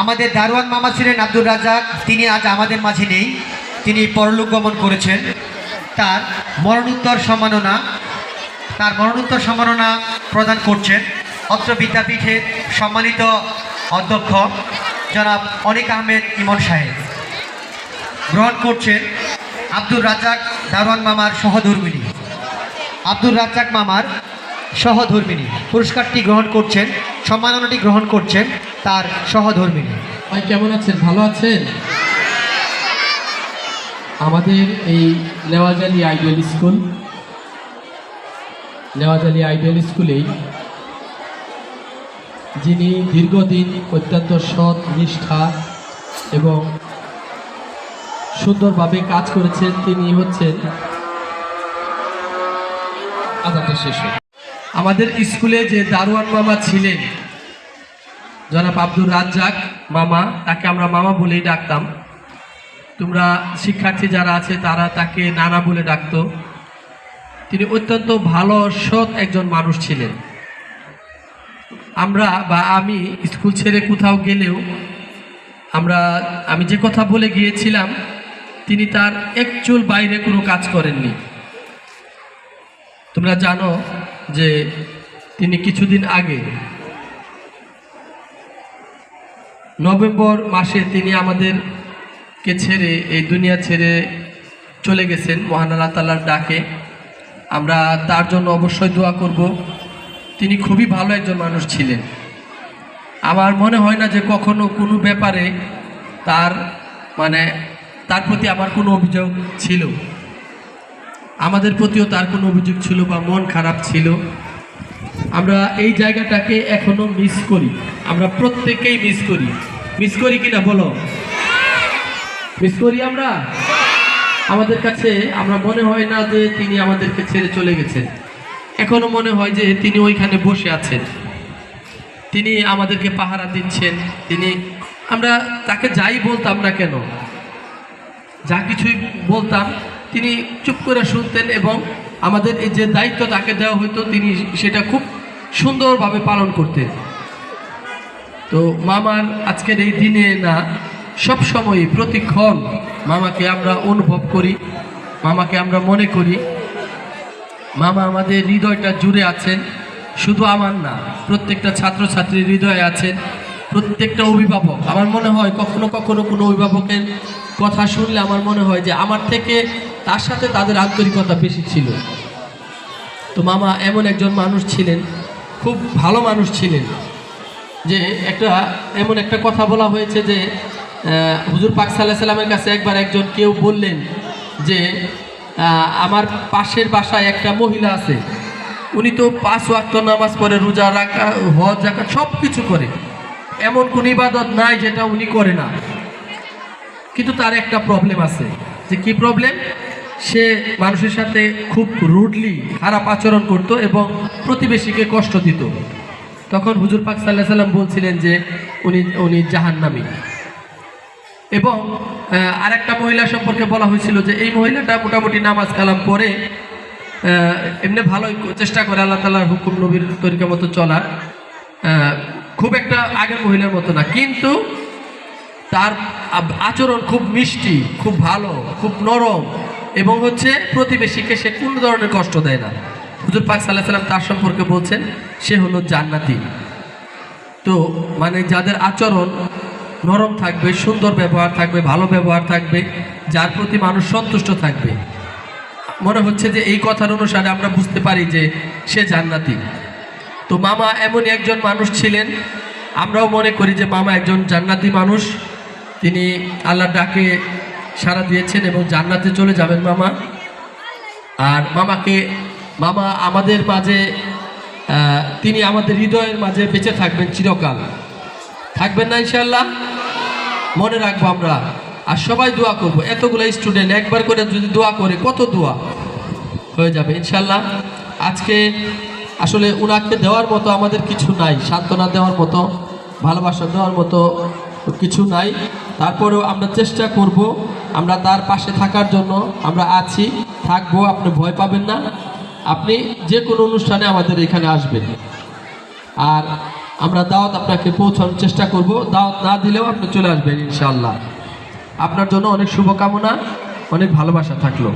আমাদের দারোয়ান মামা ছিলেন আব্দুর রাজাক তিনি আজ আমাদের মাঝে নেই। তিনি পরলোক গমন করেছেন। তার মরণোত্তর সম্মাননা, তার মরণোত্তর সম্মাননা প্রদান করছেন অত্র বিদ্যাপীঠের সম্মানিত অধ্যক্ষ জনাব অনিক আহমেদ ইমন সাহেব। গ্রহণ করছেন আব্দুর রাজাক দারোয়ান মামার সহধর্মিনী। আব্দুর রাজ্জাক মামার সহধর্মিনী। পুরস্কারটি গ্রহণ করছেন, সম্মাননাটি গ্রহণ করছেন তার সহধর্মিনী। ভাই কেমন আছেন? ভালো আছেন? আমাদের এই Newajali ideal school Newajali ideal স্কুলেই যিনি দীর্ঘদিন অত্যন্ত সৎ নিষ্ঠা এবং সুন্দরভাবে কাজ করেছেন তিনি হচ্ছেন আদাটা শেষ। আমাদের স্কুলে যে দারোয়ান মামা ছিলেন জনাব আব্দুর রাজ্জাক মামা, তাকে আমরা মামা বলেই ডাকতাম। তোমরা শিক্ষার্থী যারা আছে, তারা তাকে নানা বলে ডাকতো। তিনি অত্যন্ত ভালো, সৎ একজন মানুষ ছিলেন। আমরা বা আমি স্কুল ছেড়ে কোথাও গেলেও আমরা, আমি যে কথা বলে গিয়েছিলাম, তিনি তার একচুল বাইরে কোনো কাজ করেননি। তোমরা জানো যে তিনি কিছুদিন আগে নভেম্বর মাসে তিনি আমাদেরকে ছেড়ে এই দুনিয়া ছেড়ে চলে গেছেন মহান আল্লাহ তালার ডাকে। আমরা তার জন্য অবশ্যই দোয়া করব। তিনি খুবই ভালো একজন মানুষ ছিলেন। আমার মনে হয় না যে কখনো কোনো ব্যাপারে তার মানে তার প্রতি আমার কোনো অভিযোগ ছিল। আমাদের প্রতিও তার কোনো অভিযোগ ছিল বা মন খারাপ ছিল। আমরা এই জায়গাটাকে এখনও মিস করি। আমরা প্রত্যেকেই মিস করি। মিস করি কিনা বলো? মিস করি আমরা? আমাদের কাছে, আমরা মনে হয় না যে তিনি আমাদেরকে ছেড়ে চলে গেছেন। এখনও মনে হয় যে তিনি ওইখানে বসে আছেন। তিনি আমাদেরকে পাহারা দিচ্ছেন। তিনি, আমরা তাকে যাই বলতাম না কেন? যা কিছুই বলতাম, তিনি চুপ করে শুনতেন এবং আমাদের এই যে দায়িত্ব তাকে দেওয়া হতো, তিনি সেটা খুব সুন্দরভাবে পালন করতেন। তো মামার আজকের এই দিনে না, সব সময় প্রতিক্ষণ মামাকে আমরা অনুভব করি, মামাকে আমরা মনে করি। মামা আমাদের হৃদয়টা জুড়ে আছেন, শুধু আমার না, প্রত্যেকটা ছাত্রছাত্রীর হৃদয়ে আছেন, প্রত্যেকটা অভিভাবক। আমার মনে হয় কখনো কখনো কোনো অভিভাবকের কথা শুনলে আমার মনে হয় যে আমার থেকে তার সাথে তাদের আন্তরিকতা বেশি ছিল। তো মামা এমন একজন মানুষ ছিলেন, খুব ভালো মানুষ ছিলেন, যে একটা, এমন একটা কথা বলা হয়েছে যে হুজুর পাক সাল্লাহ সাল্লামের কাছে একবার একজন কেউ বললেন যে আমার পাশের বাসায় একটা মহিলা আছে, উনি তো পাঁচ ওয়াক্ত নামাজ পড়ে, রোজা রাখা, হজ রাখা সব কিছু করে। এমন কোন ইবাদত নাই যেটা উনি করে না। কিন্তু তার একটা প্রবলেম আছে। যে কি প্রবলেম সে মানুষের সাথে খুব রুডলি খারাপ আচরণ করত এবং প্রতিবেশীকে কষ্ট দিত। তখন হুজুর পাক সাল্লাহ সাল্লাম বলছিলেন যে উনি উনি জাহান্নামী। এবং আহ, আরেকটা মহিলা সম্পর্কে বলা হয়েছিল যে এই মহিলাটা মোটামুটি নামাজ কালাম পরে এমনি ভালোই চেষ্টা করে আল্লাহ তালার হুকুম নবীর তরিকা মতো চলার। খুব একটা আগের মহিলার মতো না কিন্তু তার আচরণ খুব মিষ্টি খুব ভালো খুব নরম এবং হচ্ছে প্রতিবেশীকে সে কোনো ধরনের কষ্ট দেয় না। হুজুর পাক সাল্লাহ সাল্লাম তার সম্পর্কে বলছেন, সে হলো জান্নাতি। তো মানে যাদের আচরণ নরম থাকবে, সুন্দর ব্যবহার থাকবে, ভালো ব্যবহার থাকবে, যার প্রতি মানুষ সন্তুষ্ট থাকবে, মনে হচ্ছে যে এই কথার অনুসারে আমরা বুঝতে পারি যে সে জান্নাতি। তো মামা এমনই একজন মানুষ ছিলেন, আমরাও মনে করি যে মামা একজন জান্নাতি মানুষ। তিনি আল্লাহর ডাকে সাড়া দিয়েছেন এবং জান্নাতে চলে যাবেন মামা। আর মামাকে, মামা আমাদের মাঝে তিনি আমাদের হৃদয়ের মাঝে বেঁচে থাকবেন চিরকাল। থাকবেন না ইনশাল্লাহ মনে রাখব আমরা। আর সবাই দোয়া করব। এতগুলো স্টুডেন্ট, একবার করে যদি দোয়া করে, কত দোয়া হয়ে যাবে ইনশাল্লাহ আজকে আসলে উনাকে দেওয়ার মতো আমাদের কিছু নাই, সান্ত্বনা দেওয়ার মতো, ভালোবাসা দেওয়ার মতো কিছু নাই। তারপরেও আমরা চেষ্টা করব আমরা তার পাশে থাকার জন্য আমরা আছি। থাকব, আপনি ভয় পাবেন না। আপনি যে কোনো অনুষ্ঠানে আমাদের এখানে আসবেন। আর আমরা দাওয়াত আপনাকে পৌঁছানোর চেষ্টা করব। দাওয়াত না দিলেও আপনি চলে আসবেন ইনশাল্লাহ আপনার জন্য অনেক শুভকামনা, অনেক ভালোবাসা থাকল।